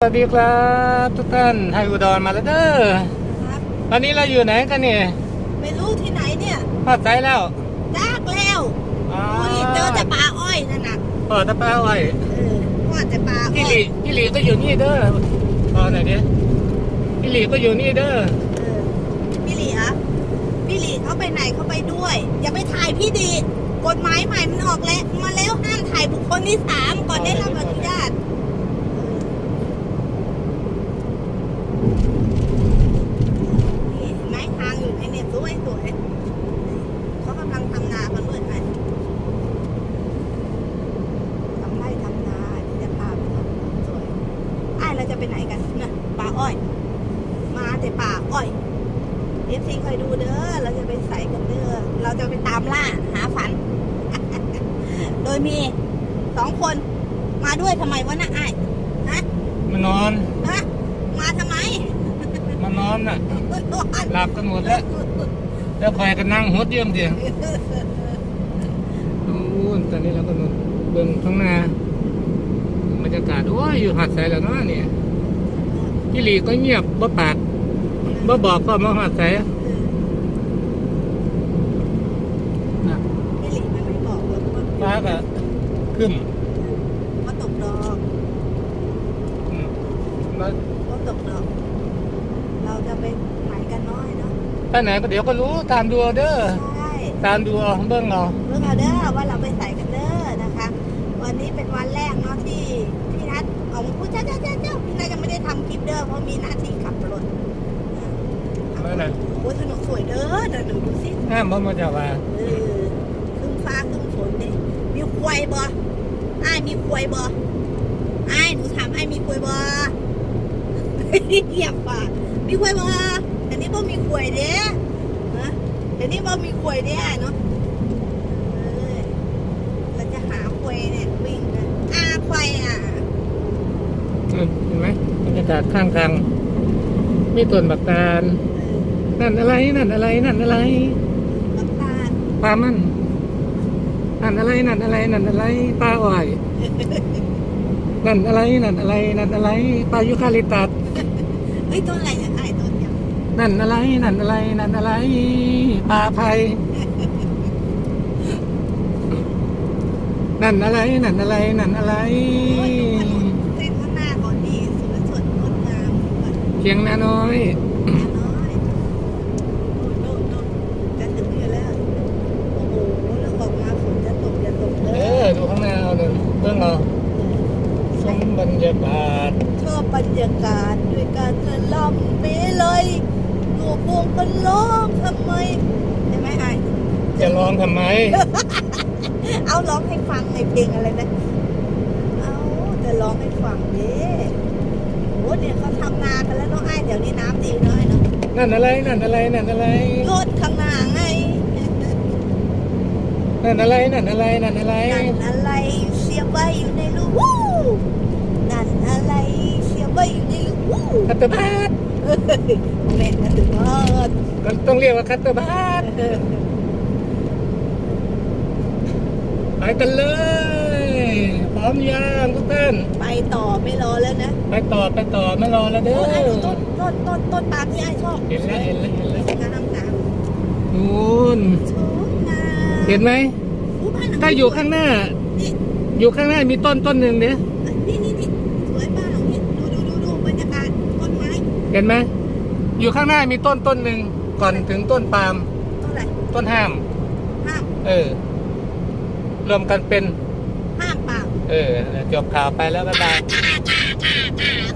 สวัสดีครับทุกท่านไทยอุดรมาแล้วเด้อครับตอนนี้เราอยู่ไหนกันเนี่ยไม่รู้ที่ไหนเนี่ยพอดใจแล้วจากแล้วอ๋ออุ้ยเจอแต่ปลาอ้อยนั่นน่ะพอตะเป้าไว้เออว่าแต่ปลาอ้พี่อหลียพี่หลีก็อยู่นี่เด้อพอหน่อยดิพี่หลีก็อยู่นี่เด้อเออพี่หลีเหรอะพี่หลีเขาไปไหนเขาไปด้วย อย่าไปถ่ายพี่ดี กฎหมายใหม่มันออกแล้วมาแล้วห้ามถ่ายบุคคลที่สามก่อนได้รับอนุญาตเออ นี่เห็นไหมทางอยู่ในเนี่ยสวยสวยเขากำลังทำนากันด้วยไหมทำไร่ทำนาเดี๋ยวจะพาไปทำสวยไอ้ายเราจะไปไหนกันนะป่าอ้อย มาแต่ป่าอ้อยเอฟซีคอยดูเด้อ เราจะไปใส่กันเด้อ เราจะไปตามล่าหาฝัน โดยมีสองคนมาด้วยทำไมวะนะไอ้ายฮะ มานอน ฮะ มาทำไมมานอนน่ะนอนหลับกันหมดแล้ว แล้วคอยกันนั่งหดเยี่ยมเดียวนู่นตอนนี้เราก็นู่นเบิ่งข้างหน้าบรรยากาศโอ้ยอยู่หัดใส่แล้วเนาะเนี่ยพี่หลีก็เงียบบ่ปากบ่บอกก็มาหัดใส่นะพี่หลีมันไม่บอกหรอกว่าฟ้าก็ขึ้น ว่าตกดอก อืม แล้วว่าตกดอกเราจะไปไหนกันน้อยเนาะไปไหนก็เดี๋ยวก็รู้ตามดูเอาเด้อใช่ตามดูเอาเบิ่งเอาเรื่องเอาเด้อว่าเราไปใส่กันเด้อนะคะ วันนี้เป็นวันแรกเนาะที่พี่นัทของผู้เจ้าเจ้าเจ้าเจ้าพี่นัทยังไม่ได้ทำคลิปเด้อเพราะมีหน้าที่ขับรถนั่นน่ะโอ้ยถนนสวยเด้อเดี๋ยวหนูดูสิห้ามบ่มาจะว่าเออครึ่งฟ้าครึ่งฝนดิมีควายบ่อ้ายมีควายบ่อ้ายหนูถามอ้ายมีควา ยบ่เหยียบปากมีควายบ่แต่นี้บ่มีควายเด้นะแต่นี้บ่มีควายเด้อ้ายเนาะเราจะหาควายเนี่ยวิ่งนะอาควายอะอืมเห็นไหมบรรยากาศข้างทางมีต้นบักตาลนั่นอะไรนั่นอะไรนั่นอะไรน้ำตาลปลามันนั่นอะไรนั่นอะไรนั่นอะไรปลาอ้อยนั่นอะไรนั่นอะไรนั่นอะไรปลายูคาลิตัส ฮ้ยต้นอะไรเนี่ยไอ้ต้นเนี่ยนั่นอะไร นั่นอะไร นั่นอะไรปลาไผ่นั่นอะไร นั่นอะไร นั่นอะไร โอ้ยดูถนนเส้นข้างหน้าก่อนดีสวยสดงดงามก่อนเพียงนาน้อย น้อยโน่นโน่นโน่นจะถึงอยู่แล้ว โอ้โหแล้วออกมาฝนจะตกจะตกเอเลอยดูข้างหน้าเอาหนึ่งเบื้องเอาชม บรรยากาศชอบบรรยากาศด้วยการเงินล่ำไปเลยลูกวงกันร้องทำไมใช่ไหมไอ้จะร้องทำไม เอาร้องให้ฟังในเพลงอะไรนะเอาจะร้องให้ฟังดิโอ้เนี่ยเขาทำนากันแล้วเน้องไอ้ายเดี๋ยวนี้น้ำดีน้อยเนาะนั่นอะไรนั่นอะไรนั่นอะไรรถข้างหน้าไงนั่นอะไรนั่นอะไรนั่นอะไรนั่นอะไรเสียบไว้อยู่ในลูกวู้นั่นอะไรเสียบไว้อยู่ในลูกวู้ คั ตเตอร์บาทแม่นนะถึงว่าก็ต้องเรียกว่าคัตเตอร์บาทไปกันเลย พร้อมยังทุกท่านไปต่อไม่รอแล้วนะไปต่อไปต่อไม่รอแล้วเด้โอ้อยไอ้ดูต้นต้นต้นต้นตาลที่ไอ้ชอบเห็นแล้วเห็นแล้วเห็นแล้วงามงามนู่นสวยงามเห็นไหมอู้บ้นหลังถ้าอยู่ข้างหน้านี่อยู่ข้างหน้ามีต้นต้นหนึ่งเนี่ย นี่นี่นี่สวยบ้านหลังนี้ดูดูดูดูบรรยากาศต้นไม้ เห็นไหมอยู่ข้างหน้ามีต้นต้นหนึ่งก่อนถึงต้นปาล์มต้นอะไรต้นห้ามห้ามเออ รวมกันเป็นห้ามเปล่าเออ จบข่าวไปแล้วบ๊ายบาย